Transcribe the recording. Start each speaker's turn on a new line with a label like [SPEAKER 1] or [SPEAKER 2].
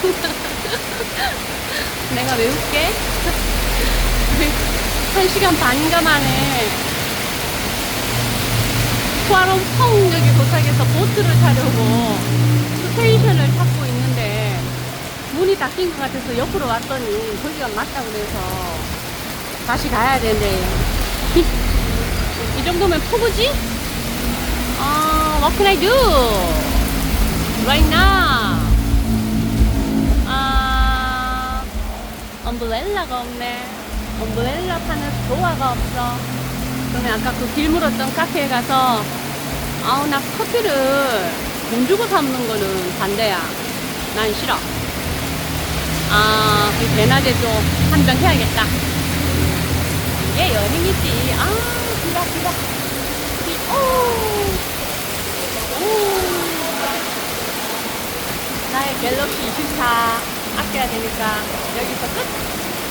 [SPEAKER 1] 내가 왜 웃게? 한 시간 반가 만에 쿠아롱펑 여기 도착해서 보트를 타려고 스테이션을 찾고 있는데 문이 닫힌 것 같아서 옆으로 왔더니 거기가 맞다고 그래서 다시 가야 된대. 이 정도면 포부지? 아, what can I do? Right now. 엄브렐라가 없네. 엄브렐라 파는 스토어가 없어. 그러면 아까 그 길 물었던 카페에 가서 아우 나 커피를 돈 주고 사 먹는 거는 반대야. 난 싫어. 아, 그 대낮에 좀 한병 해야겠다. 이게 여행이지. 아, 비가, 비가. 비, 오. 오. 나의 갤럭시 24 아껴야 되니까 여기서 끝!